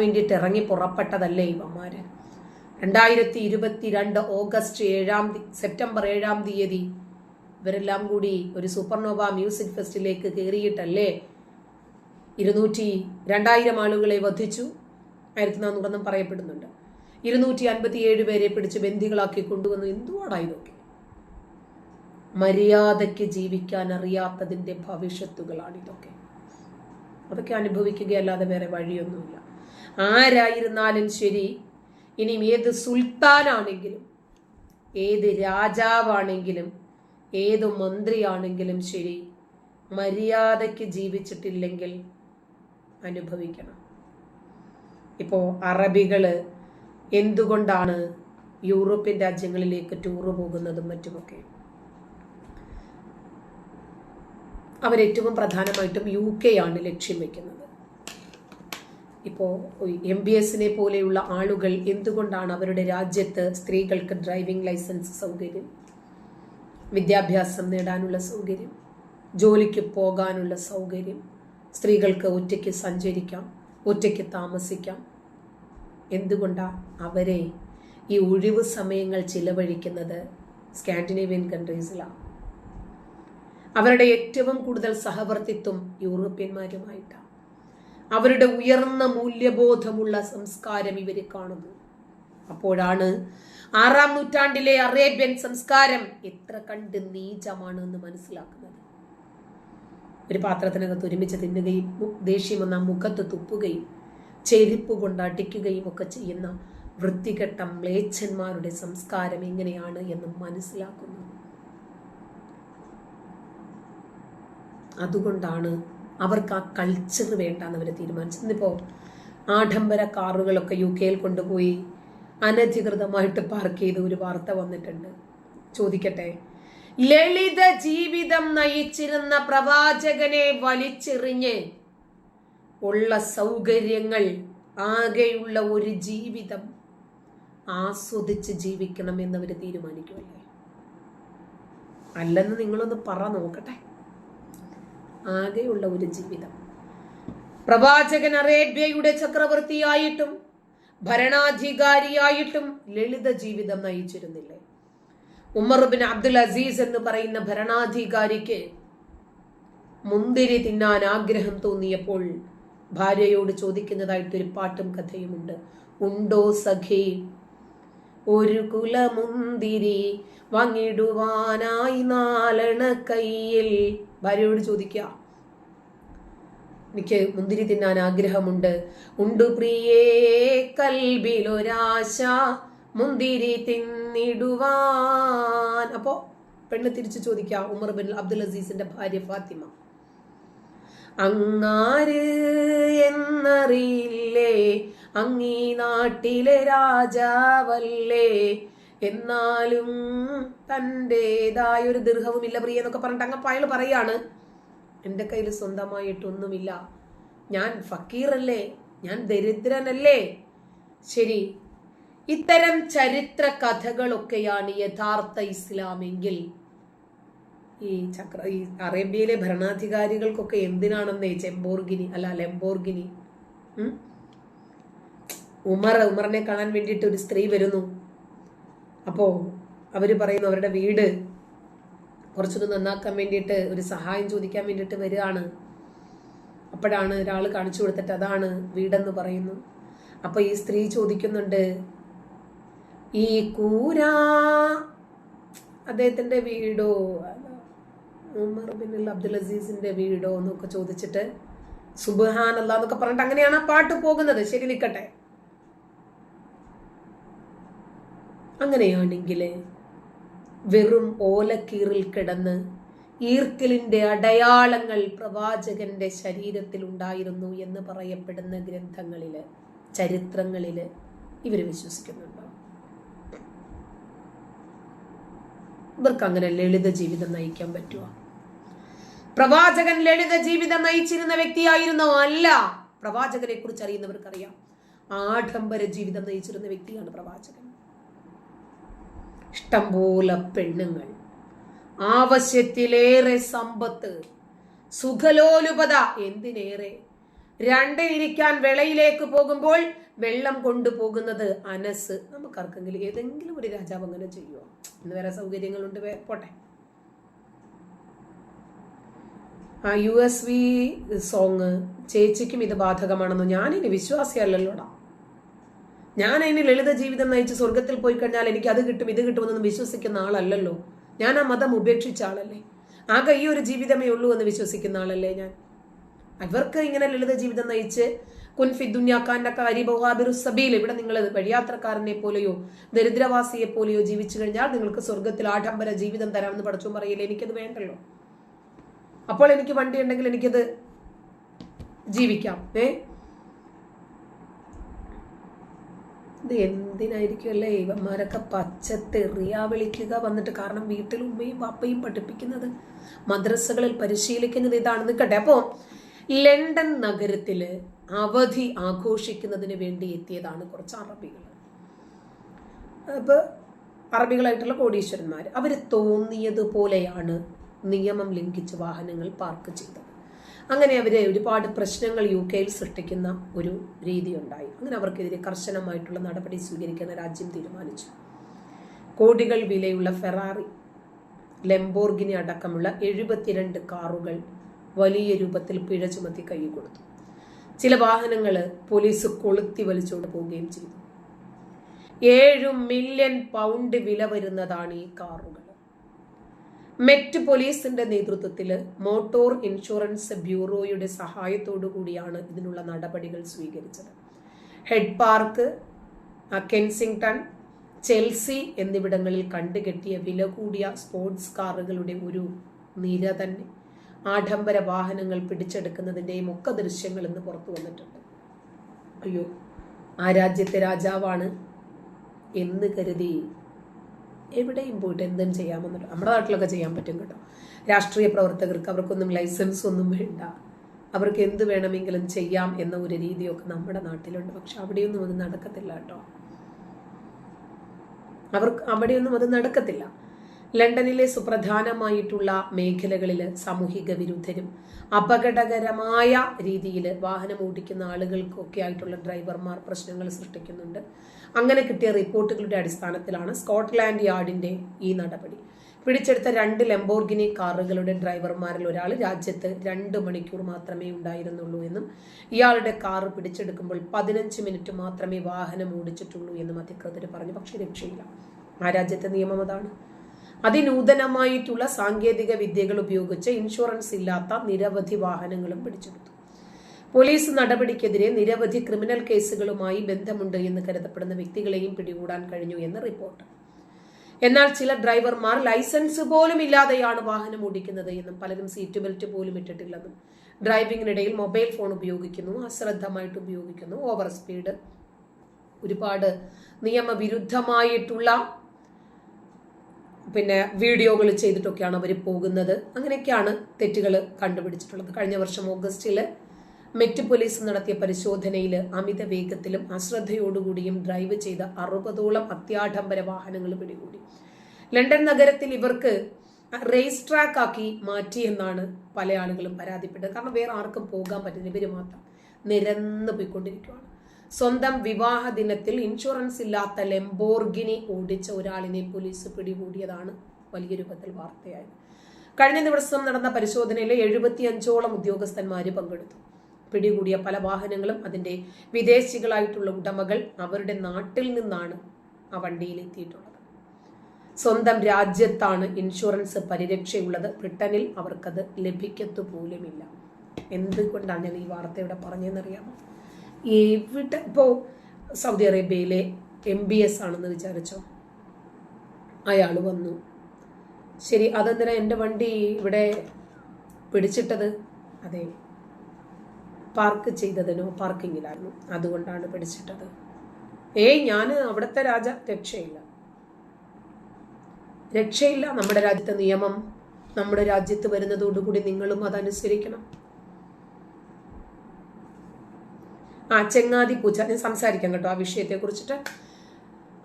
വേണ്ടിയിട്ട് ഇറങ്ങി പുറപ്പെട്ടതല്ലേ ഇവന്മാര്? രണ്ടായിരത്തി ഇരുപത്തിരണ്ട് ഓഗസ്റ്റ് ഏഴാം സെപ്റ്റംബർ ഏഴാം തീയതി ഇവരെല്ലാം കൂടി ഒരു സൂപ്പർനോവ മ്യൂസിക് ഫെസ്റ്റിലേക്ക് കയറിയിട്ടല്ലേ? ഇരുന്നൂറ്റി രണ്ടായിരം ആളുകളെ വധിച്ചു ആയിരത്തി നാനൂറെന്നും പറയപ്പെടുന്നുണ്ട്. ഇരുന്നൂറ്റി അൻപത്തി ഏഴ് പേരെ പിടിച്ച് ബന്ദികളാക്കി കൊണ്ടുവന്നു. എന്തുവാടാ ഇതൊക്കെ? മര്യാദയ്ക്ക് ജീവിക്കാൻ അറിയാത്തതിന്റെ ഭവിഷ്യത്തുകളാണ് ഇതൊക്കെ അതൊക്കെ അനുഭവിക്കുകയല്ലാതെ വേറെ വഴിയൊന്നുമില്ല. ആരായിരുന്നാലും ശരി. ഇനിയും ഏത് സുൽത്താനാണെങ്കിലും ഏത് രാജാവാണെങ്കിലും ഏത് മന്ത്രിയാണെങ്കിലും ശരി. മര്യാദയ്ക്ക് ജീവിച്ചിട്ടില്ലെങ്കിൽ അനുഭവിക്കണം. ഇപ്പോൾ അറബികൾ എന്തുകൊണ്ടാണ് യൂറോപ്യൻ രാജ്യങ്ങളിലേക്ക് ടൂറ് പോകുന്നതും മറ്റുമൊക്കെ? അവരേറ്റവും പ്രധാനമായിട്ടും യു കെ ആണ് ലക്ഷ്യം വെക്കുന്നത്. ഇപ്പോൾ എം ബി എസിനെ പോലെയുള്ള ആളുകൾ എന്തുകൊണ്ടാണ് അവരുടെ രാജ്യത്ത് സ്ത്രീകൾക്ക് ഡ്രൈവിംഗ് ലൈസൻസ് സൗകര്യം? വിദ്യാഭ്യാസം നേടാനുള്ള സൗകര്യം? ജോലിക്ക് പോകാനുള്ള സൗകര്യം? സ്ത്രീകൾക്ക് ഒറ്റയ്ക്ക് സഞ്ചരിക്കാം ഒറ്റയ്ക്ക് താമസിക്കാം. എന്തുകൊണ്ടാണ് അവരെ ഈ ഒഴിവ് സമയങ്ങൾ ചിലവഴിക്കുന്നത് സ്കാൻഡിനേവിയൻ കൺട്രീസിലാണ് അവരുടെ ഏറ്റവും കൂടുതൽ സഹവർത്തിത്വം യൂറോപ്യന്മാരുമായിട്ടാണ് അവരുടെ ഉയർന്ന മൂല്യബോധമുള്ള സംസ്കാരം ഇവർ കാണുന്നു. അപ്പോഴാണ് ആറാം നൂറ്റാണ്ടിലെ അറേബ്യൻ സംസ്കാരം എത്ര കണ്ട് നീചമാണ് എന്ന് മനസ്സിലാക്കുന്നത്. ഒരു പാത്രത്തിനകത്ത് ഒരുമിച്ച് തിന്നുകയും ദേഷ്യം വന്ന മുഖത്ത് തുപ്പുകയും ചെരുപ്പ് കൊണ്ട് അടിക്കുകയും ഒക്കെ ചെയ്യുന്ന വൃത്തികെട്ട മ്ലേച്ഛന്മാരുടെ സംസ്കാരം എങ്ങനെയാണ് എന്ന് മനസ്സിലാക്കുന്നു. അതുകൊണ്ടാണ് അവർക്ക് ആ കൾച്ചർ വേണ്ടാന്ന് അവർ തീരുമാനിച്ചു. ഇന്നിപ്പോൾ ആഡംബര കാറുകളൊക്കെ യു കെയിൽ കൊണ്ടുപോയി അനധികൃതമായിട്ട് പാർക്ക് ചെയ്ത് ഒരു വാർത്ത വന്നിട്ടുണ്ട്. ചോദിക്കട്ടെ? ലളിത ജീവിതം നയിച്ചിരുന്ന പ്രവാചകനെ വലിച്ചെറിഞ്ഞ് ഉള്ള സൗകര്യങ്ങൾ ആകെയുള്ള ഒരു ജീവിതം ആസ്വദിച്ച് ജീവിക്കണം എന്നവർ തീരുമാനിക്കുമല്ലേ അല്ലെന്ന് നിങ്ങളൊന്ന് പറ നോക്കട്ടെ. ആകെയുള്ള ഒരു ജീവിതം. പ്രവാചകൻ അറേബ്യയുടെ ചക്രവർത്തിയായിട്ടും ഭരണാധികാരിയായിട്ടും ലളിത ജീവിതം നയിച്ചിരുന്നില്ലേ? ഉമർ ബിൻ അബ്ദുൽ അസീസ് എന്ന് പറയുന്ന ഭരണാധികാരിക്ക് മുന്തിരി തിന്നാൻ ആഗ്രഹം തോന്നിയപ്പോൾ ഭാര്യയോട് ചോദിക്കുന്നതായിട്ടൊരു പാട്ടും കഥയുമുണ്ട്. ഉണ്ടോ സഖി ഒരു കുലമുന്തിരി വാങ്ങിടുവാനായി നാലണ കയ്യിൽ. ഭാര്യയോട് ചോദിക്കുക എനിക്ക് മുന്തിരി തിന്നാൻ ആഗ്രഹമുണ്ട്. ഉണ്ടു പ്രിയേ കൽബിലൊരാശ മുന്തിരി തിന്നിടുവാൻ. അപ്പോ പെണ്ണ് തിരിച്ചു ചോദിക്കുക ഉമർ ബിൻ അബ്ദുൽ അസീസിന്റെ ഭാര്യ ഫാത്തിമ അങ്ങാര് എന്നറിയില്ലേ? അങ്ങീ നാട്ടിലെ രാജാവല്ലേ. എന്നാലും തന്റെതായൊരു ദീർഘവുമില്ല പ്രിയ എന്നൊക്കെ പറഞ്ഞിട്ട് അങ്ങ് അയാൾ പറയാണ്. എന്റെ കയ്യിൽ സ്വന്തമായിട്ടൊന്നുമില്ല. ഞാൻ ഫക്കീറല്ലേ. ഞാൻ ദരിദ്രനല്ലേ. ശരി. ഇത്തരം ചരിത്ര കഥകളൊക്കെയാണ് യഥാർത്ഥ ഇസ്ലാമെങ്കിൽ. ഈ ചക്ര ഈ അറേബ്യയിലെ ഭരണാധികാരികൾക്കൊക്കെ എന്തിനാണെന്നേ ചെമ്പോർഗിനി അല്ല ലെംബോർഗിനി? ഉമർ ഉമറിനെ കാണാൻ വേണ്ടിയിട്ട് ഒരു സ്ത്രീ വരുന്നു. അപ്പോ അവർ പറയുന്നു അവരുടെ വീട് കുറച്ചൊന്ന് നന്നാക്കാൻ വേണ്ടിയിട്ട് ഒരു സഹായം ചോദിക്കാൻ വേണ്ടിയിട്ട് വരികയാണ്. അപ്പോഴാണ് ഒരാൾ കാണിച്ചു കൊടുത്തിട്ട് അതാണ് വീടെന്ന് പറയുന്നു. അപ്പോൾ ഈ സ്ത്രീ ചോദിക്കുന്നുണ്ട് ഈ കൂരാ അദ്ദേഹത്തിന്റെ വീടോ? ഉമർ ബിൻ അബ്ദുൽ അസീസിന്റെ വീടോ? എന്നൊക്കെ ചോദിച്ചിട്ട് സുബഹാനല്ല എന്നൊക്കെ പറഞ്ഞിട്ട് അങ്ങനെയാണ് ആ പാട്ട് പോകുന്നത്. ശരി നിൽക്കട്ടെ. അങ്ങനെയാണെങ്കിൽ വെറും ഓലക്കീറിൽ കിടന്ന് ഈർക്കിലിന്റെ അടയാളങ്ങൾ പ്രവാചകന്റെ ശരീരത്തിൽ ഉണ്ടായിരുന്നു എന്ന് പറയപ്പെടുന്ന ഗ്രന്ഥങ്ങളിൽ ചരിത്രങ്ങളിൽ ഇവർ വിശ്വസിക്കുന്നുണ്ടോ? ഇവർക്ക് അങ്ങനെ ലളിത ജീവിതം നയിക്കാൻ പറ്റുമോ പ്രവാചകൻ ലളിത ജീവിതം നയിച്ചിരുന്ന വ്യക്തിയായിരുന്നോ? അല്ല. പ്രവാചകനെ കുറിച്ച് അറിയുന്നവർക്കറിയാം ആഡംബര ജീവിതം നയിച്ചിരുന്ന വ്യക്തിയാണ് പ്രവാചകൻ. ഇഷ്ടംപോലെ പെണ്ണുങ്ങൾ. ആവശ്യത്തിലേറെ സമ്പത്ത് സുഖലോലുപത എന്തിനേറെ? രണ്ടിരിക്കാൻ വെളയിലേക്ക് പോകുമ്പോൾ വെള്ളം കൊണ്ടുപോകുന്നത് അനസ്. നമുക്കാർക്കെങ്കിലും ഏതെങ്കിലും ഒരു രാജാവ് അങ്ങനെ ചെയ്യുമോ ഇന്ന് വേറെ സൗകര്യങ്ങളുണ്ട് പോട്ടെ. ആ യു എസ് വി സോങ് ചേച്ചിക്കും ഇത് ബാധകമാണെന്ന് ഞാനിനി വിശ്വാസിയല്ലല്ലോടാ. ഞാൻ അതിന് ലളിത ജീവിതം നയിച്ച് സ്വർഗത്തിൽ പോയി കഴിഞ്ഞാൽ എനിക്ക് അത് കിട്ടും ഇത് കിട്ടുമെന്നൊന്നും വിശ്വസിക്കുന്ന ആളല്ലല്ലോ. ഞാൻ ആ മതം ഉപേക്ഷിച്ച ആളല്ലേ? ആകെ ഈ ഒരു ജീവിതമേ ഉള്ളൂ എന്ന് വിശ്വസിക്കുന്ന ആളല്ലേ ഞാൻ? അവർക്ക് ഇങ്ങനെ ലളിത ജീവിതം നയിച്ച് കുൻഫി ദുന്യാക്കാന്റെ കാരി ബഹാബിറു സബീൽ ഇവിടെ നിങ്ങൾ വഴിയാത്രക്കാരനെ പോലെയോ ദരിദ്രവാസിയെ പോലെയോ ജീവിച്ചു കഴിഞ്ഞാൽ നിങ്ങൾക്ക് സ്വർഗത്തിൽ ആഡംബര ജീവിതം തരാമെന്ന് പഠിച്ചു പറയില്ല എനിക്കത് വേണ്ടല്ലോ. അപ്പോൾ എനിക്ക് വണ്ടി ഉണ്ടെങ്കിൽ എനിക്കത് ജീവിക്കാം ഏ? ഇത് എന്തിനായിരിക്കും അല്ലേ ഇവന്മാരൊക്കെ പച്ചത്തെറിയാ വിളിക്കുക വന്നിട്ട്? കാരണം വീട്ടിൽ ഉമ്മയും പാപ്പയും പഠിപ്പിക്കുന്നത് മദ്രസകളിൽ പരിശീലിക്കുന്നത് ഇതാണെന്ന് കേട്ടെ അപ്പോൾ ലണ്ടൻ നഗരത്തിൽ അവധി ആഘോഷിക്കുന്നതിന് വേണ്ടി എത്തിയതാണ് കുറച്ച് അറബികൾ. അപ്പോൾ അറബികളായിട്ടുള്ള കോടീശ്വരന്മാർ അവർ തോന്നിയതുപോലെയാണ് നിയമം ലംഘിച്ച് വാഹനങ്ങൾ പാർക്ക് ചെയ്തത്. അങ്ങനെ അവരെ ഒരുപാട് പ്രശ്നങ്ങൾ യു കെയിൽ സൃഷ്ടിക്കുന്ന ഒരു രീതി ഉണ്ടായി അങ്ങനെ അവർക്കെതിരെ കർശനമായിട്ടുള്ള നടപടി സ്വീകരിക്കുന്ന രാജ്യം തീരുമാനിച്ചു. കോടികൾ വിലയുള്ള ഫെറാറി ലെംബോർഗിനി അടക്കമുള്ള എഴുപത്തിരണ്ട് കാറുകൾ വലിയ രൂപത്തിൽ പിഴ ചുമത്തി കൈ കൊടുത്തു ചില വാഹനങ്ങൾ പോലീസ് കൊളുത്തി വലിച്ചുകൊണ്ട് പോവുകയും ചെയ്തു. ഏഴു മില്യൺ പൗണ്ട് വില വരുന്നതാണ് ഈ കാറുകൾ. മെറ്റ് പോലീസിന്റെ നേതൃത്വത്തിൽ മോട്ടോർ ഇൻഷുറൻസ് ബ്യൂറോയുടെ സഹായത്തോടു കൂടിയാണ് ഇതിനുള്ള നടപടികൾ സ്വീകരിച്ചത്. ഹെഡ് പാർക്ക് കെൻസിംഗ്ടൺ ചെൽസി എന്നിവിടങ്ങളിൽ കണ്ടുകെട്ടിയ വില കൂടിയ സ്പോർട്സ് കാറുകളുടെ ഒരു നിര തന്നെ ആഡംബര വാഹനങ്ങൾ പിടിച്ചെടുക്കുന്നതിന്റെയും ഒക്കെ ദൃശ്യങ്ങൾ ഇന്ന് പുറത്തു വന്നിട്ടുണ്ട്. അയ്യോ ആ രാജ്യത്തെ രാജാവാണ് എന്ന് കരുതി എവിടെയും പോയിട്ട് എന്തും ചെയ്യാമെന്നുണ്ട്. നമ്മുടെ നാട്ടിലൊക്കെ ചെയ്യാൻ പറ്റും കേട്ടോ. രാഷ്ട്രീയ പ്രവർത്തകർക്ക് അവർക്കൊന്നും ലൈസൻസ് ഒന്നും വേണ്ട. അവർക്ക് എന്ത് വേണമെങ്കിലും ചെയ്യാം എന്ന ഒരു രീതിയൊക്കെ നമ്മുടെ നാട്ടിലുണ്ട്. പക്ഷെ അവിടെയൊന്നും അത് നടക്കത്തില്ല കേട്ടോ. അവർക്ക് അവിടെയൊന്നും അത് നടക്കത്തില്ല. ലണ്ടനിലെ സുപ്രധാനമായിട്ടുള്ള മേഖലകളിൽ സാമൂഹിക വിരുദ്ധരും അപകടകരമായ രീതിയിൽ വാഹനം ഓടിക്കുന്ന ആളുകൾക്കൊക്കെ ആയിട്ടുള്ള ഡ്രൈവർമാർ പ്രശ്നങ്ങൾ സൃഷ്ടിക്കുന്നുണ്ട്. അങ്ങനെ കിട്ടിയ റിപ്പോർട്ടുകളുടെ അടിസ്ഥാനത്തിലാണ് സ്കോട്ട്ലാൻഡ് യാർഡിന്റെ ഈ നടപടി. പിടിച്ചെടുത്ത രണ്ട് ലംബോർഗിനി കാറുകളുടെ ഡ്രൈവർമാരിൽ ഒരാൾ രാജ്യത്ത് രണ്ട് മണിക്കൂർ മാത്രമേ ഉണ്ടായിരുന്നുള്ളൂ എന്നും ഇയാളുടെ കാർ പിടിച്ചെടുക്കുമ്പോൾ പതിനഞ്ച് മിനിറ്റ് മാത്രമേ വാഹനം ഓടിച്ചിട്ടുള്ളൂ എന്നും അധികൃതർ പറഞ്ഞു. പക്ഷേ രക്ഷയില്ല. ആ രാജ്യത്തെ നിയമം അതാണ്. അതിനൂതനമായിട്ടുള്ള സാങ്കേതിക വിദ്യകൾ ഉപയോഗിച്ച് ഇൻഷുറൻസ് ഇല്ലാത്ത നിരവധി വാഹനങ്ങളും പിടിച്ചെടുത്തു. പോലീസ് നടപടിക്കെതിരെ നിരവധി ക്രിമിനൽ കേസുകളുമായി ബന്ധമുണ്ട് എന്ന് കരുതപ്പെടുന്ന വ്യക്തികളെയും പിടികൂടാൻ കഴിഞ്ഞു എന്ന് റിപ്പോർട്ട്. എന്നാൽ ചില ഡ്രൈവർമാർ ലൈസൻസ് പോലും ഇല്ലാതെയാണ് വാഹനം ഓടിക്കുന്നത് എന്നും പലരും സീറ്റ് ബെൽറ്റ് പോലും ഇട്ടിട്ടില്ലെന്നും ഡ്രൈവിംഗിനിടയിൽ മൊബൈൽ ഫോൺ ഉപയോഗിക്കുന്നു അശ്രദ്ധമായിട്ട് ഉപയോഗിക്കുന്നു ഓവർ സ്പീഡ് ഒരുപാട് നിയമവിരുദ്ധമായിട്ടുള്ള പിന്നെ വീഡിയോകൾ ചെയ്തിട്ടൊക്കെയാണ് അവർ പോകുന്നത്. അങ്ങനെയൊക്കെയാണ് തെറ്റുകൾ കണ്ടുപിടിച്ചിട്ടുള്ളത്. കഴിഞ്ഞ വർഷം ഓഗസ്റ്റിൽ മെറ്റ് പോലീസ് നടത്തിയ പരിശോധനയിൽ അമിത വേഗത്തിലും അശ്രദ്ധയോടുകൂടിയും ഡ്രൈവ് ചെയ്ത അറുപതോളം അത്യാഡംബര വാഹനങ്ങൾ പിടികൂടി. ലണ്ടൻ നഗരത്തിൽ ഇവർക്ക് റേസ് ട്രാക്ക് ആക്കി മാറ്റി എന്നാണ് പല ആളുകളും പരാതിപ്പെട്ടത്. കാരണം വേറെ ആർക്കും പോകാൻ പറ്റുന്നില്ല ഇവർ മാത്രം നിരന്ന് പോയിക്കൊണ്ടിരിക്കുകയാണ് സ്വന്തം വിവാഹ ദിനത്തിൽ ഇൻഷുറൻസ് ഇല്ലാത്ത ലെംബോർഗിനി ഓടിച്ച ഒരാളിനെ പോലീസ് പിടികൂടിയതാണ് വലിയ രൂപത്തിൽ വാർത്തയായത്. കഴിഞ്ഞ ദിവസം നടന്ന പരിശോധനയിൽ എഴുപത്തി അഞ്ചോളം ഉദ്യോഗസ്ഥന്മാർ പങ്കെടുത്തു. പിടികൂടിയ പല വാഹനങ്ങളും അതിന്റെ വിദേശികളായിട്ടുള്ള ഉടമകൾ അവരുടെ നാട്ടിൽ നിന്നാണ് ആ വണ്ടിയിൽ എത്തിയിട്ടുള്ളത്. സ്വന്തം രാജ്യത്താണ് ഇൻഷുറൻസ് പരിരക്ഷയുള്ളത്. ബ്രിട്ടനിൽ അവർക്കത് ലഭിക്കത്തു പോലുമില്ല. എന്തുകൊണ്ടാണ് ഞാൻ ഈ വാർത്ത ഇവിടെ പറഞ്ഞതെന്നറിയാമോ? എവിടെ ഇപ്പോൾ സൗദി അറേബ്യയിലെ എം ബി എസ് ആണെന്ന് വിചാരിച്ചോ? അയാൾ വന്നു. ശരി അതെന്തിനാ എന്റെ വണ്ടി ഇവിടെ പിടിച്ചിട്ടത്? അതെ. പാർക്ക് ചെയ്തതിനോ? പാർക്കിങ്ങിലായിരുന്നു. അതുകൊണ്ടാണ് പിടിച്ചിട്ടത്. ഏയ് ഞാൻ അവിടുത്തെ രാജ രക്ഷയില്ല. രക്ഷയില്ല നമ്മുടെ രാജ്യത്തെ നിയമം. നമ്മുടെ രാജ്യത്ത് വരുന്നതോടുകൂടി നിങ്ങളും അതനുസരിക്കണം. ആ ചെങ്ങാതി പൂച്ച ഞാൻ സംസാരിക്കാം കേട്ടോ ആ വിഷയത്തെ കുറിച്ചിട്ട്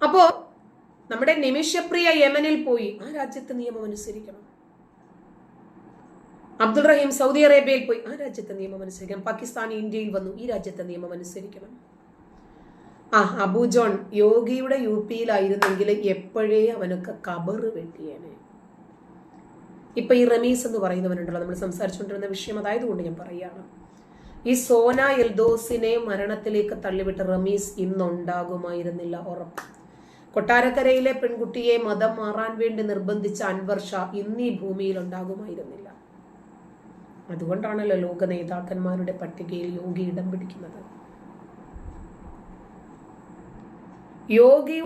അപ്പോ നമ്മുടെ നിമിഷപ്രിയ യമനിൽ പോയി. ആ രാജ്യത്തെ നിയമം അനുസരിക്കണം. അബ്ദുൾ റഹീം സൗദി അറേബ്യയിൽ പോയി. ആ രാജ്യത്തെ നിയമം അനുസരിക്കണം. പാകിസ്ഥാൻ ഇന്ത്യയിൽ വന്നു. ഈ രാജ്യത്തെ നിയമം അനുസരിക്കണം. ആ അബു ജോൺ യോഗിയുടെ യു പിയിലായിരുന്നെങ്കിൽ എപ്പോഴേ അവനൊക്കെ കബറ് വെട്ടിയേനെ. ഇപ്പൊ ഈ റമീസ് എന്ന് പറയുന്നവനുണ്ടല്ലോ. നമ്മൾ സംസാരിച്ചുകൊണ്ടിരുന്ന വിഷയം അതായതുകൊണ്ട് ഞാൻ പറയുകയാണ്. ഈ സോന എൽദോസിനെ മരണത്തിലേക്ക് തള്ളിവിട്ട റമീസ് ഇന്നുണ്ടാകുമായിരുന്നില്ല ഉറപ്പ്. കൊട്ടാരക്കരയിലെ പെൺകുട്ടിയെ മതം മാറാൻ വേണ്ടി നിർബന്ധിച്ച അൻവർ ഷാ ഭൂമിയിൽ ഉണ്ടാകുമായിരുന്നില്ല. അതുകൊണ്ടാണല്ലോ ലോക നേതാക്കന്മാരുടെ പട്ടികയിൽ യോഗി ഇടം പിടിക്കുന്നത്. യോഗി